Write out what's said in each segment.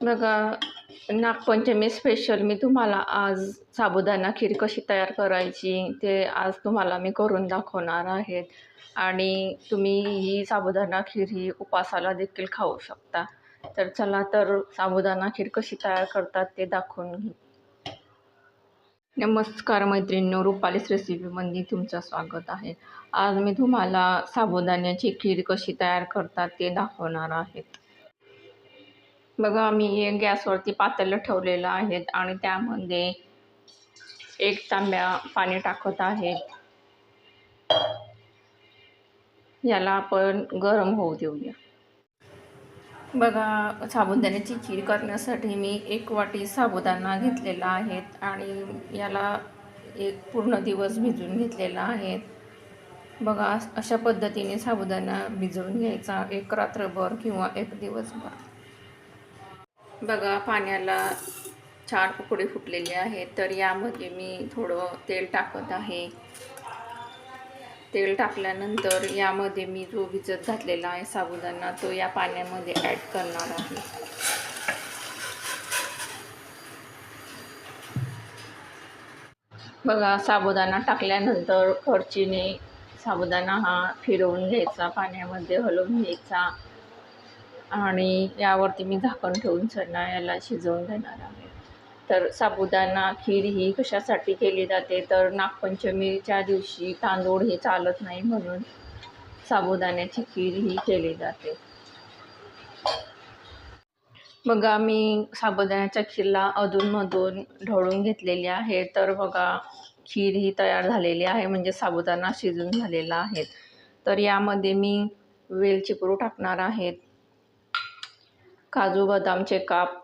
बघा नागपंचमी स्पेशल मी तुम्हाला आज साबुदाणा खीर कशी तयार करायची ते आज तुम्हाला मी करून दाखवणार आहेत आणि तुम्ही ही साबुदाणा खीर ही उपासाला देखील खाऊ शकता. तर चला तर साबुदाणा खीर कशी तयार करतात ते दाखवून घेऊ. नमस्कार मैत्रिणींनो रुपालीस रेसिपीमध्ये तुमचं स्वागत आहे. आज मी तुम्हाला साबुदाण्याची खीर कशी तयार करतात ते दाखवणार आहेत बघा मी एक गॅसवरती पातेलं ठेवलेलं आहे आणि त्यामध्ये एक तांब्या पाणी टाकत आहे. याला आपण गरम होऊ देऊया. बघा साबुदाण्याची खीर करण्यासाठी मी एक वाटी साबुदाणा घेतलेला आहे आणि याला एक पूर्ण दिवस भिजवून घेतलेला आहे. बघा अशा पद्धतीने साबुदाणा भिजवून घ्यायचा एक रात्रभर किंवा एक दिवसभर. बघा पाण्याला छान उकडी फुटलेली आहे तर यामध्ये मी थोडं तेल टाकत आहे. तेल टाकल्यानंतर यामध्ये मी जो भिजत घातलेला आहे साबुदाणा तो या पाण्यामध्ये ॲड करणार आहे. बघा साबुदाणा टाकल्यानंतर खर्चीने साबुदाणा हा फिरवून घ्यायचा पाण्यामध्ये हलवून घ्यायचा. आणि यावरती मी झाकण ठेवून चणा याला शिजवून देणार आहे. तर साबुदाणा खीर ही कशासाठी केली जाते? तर नागपंचमीच्या दिवशी तांदूळ हे चालत नाही म्हणून साबुदाण्याची खीर ही केली जाते. बघा मी साबुदाण्याच्या खीरला अधूनमधून ढवळून घेतलेली आहे. तर बघा खीर ही तयार झालेली आहे म्हणजे साबुदाणा शिजून झालेला आहे. तर यामध्ये मी वेलची पुरू टाकणार आहेत काजू बदामचे काप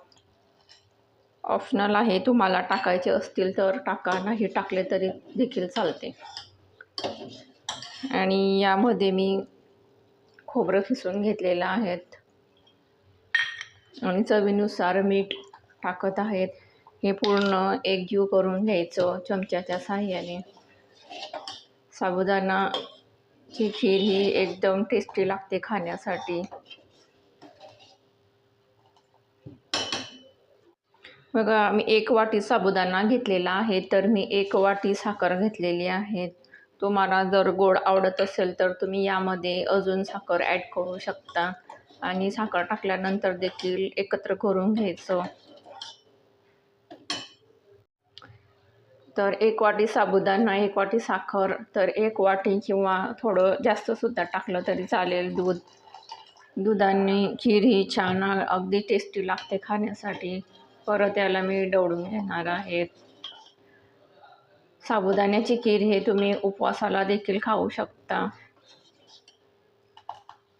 ऑप्शनल आहे. तुम्हाला टाकायचे असतील तर टाका नाही टाकले तरी देखील चालते. आणि यामध्ये मी खोबरं खिसून घेतलेलं आहेत. आणि चवीनुसार मीठ टाकत आहेत. हे पूर्ण एकजीव करून घ्यायचं चमच्याच्या साह्याने. साबुदाणाची खीर ही एकदम टेस्टी लागते खाण्यासाठी. बघा मी एक वाटी साबुदाणा घेतलेला आहे तर मी एक वाटी साखर घेतलेली आहे. तुम्हाला जर गोड आवडत असेल तर तुम्ही यामध्ये अजून साखर ॲड करू शकता. आणि साखर टाकल्यानंतर देखील एकत्र करून घ्यायचं. तर एक वाटी साबुदाणा एक वाटी साखर तर एक वाटी किंवा थोडं जास्तसुद्धा टाकलं तरी चालेल दूध. दुधाने खीर ही छान अगदी टेस्टी लागते खाण्यासाठी. परत याला मी डवडून घेणार आहे. साबुदाण्याची खीर हे तुम्ही उपवासाला देखील खाऊ शकता.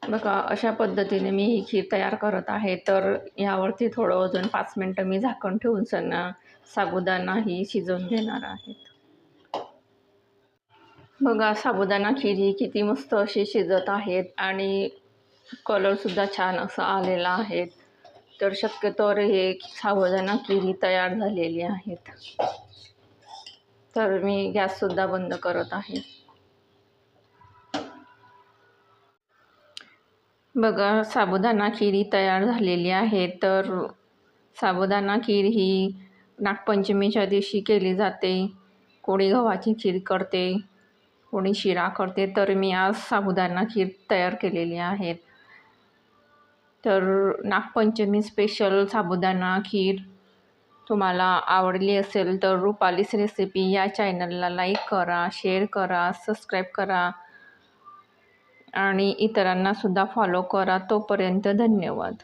बघा अशा पद्धतीने मी ही खीर तयार करत आहे. तर यावरती थोडं अजून पाच मिनटं मी झाकण ठेवून सणा साबुदाणा ही शिजवून घेणार आहेत बघा साबुदाणा खीर ही किती मस्त अशी शिजत आहेत आणि कलरसुद्धा छान असा आलेला आहे. तर शक्यतोवर हे साबुदाणा किरी तयार झालेली आहेत. तर मी गॅससुद्धा बंद करत आहे. बघा साबुदाणा खीर तयार झालेली आहे. तर साबुदाणा खीर ही नागपंचमीच्या दिवशी केली जाते. कोणी गव्हाची खीर करते कोणी शिरा करते. तर मी आज साबुदाणा खीर तयार केलेली आहे. तर नागपंचमी स्पेशल साबुदाणा खीर तुम्हाला आवडली असेल तर रुपालीस रेसिपी या चॅनलला लाईक करा शेअर करा सबस्क्राईब करा आणि इतरांनासुद्धा फॉलो करा. तोपर्यंत धन्यवाद.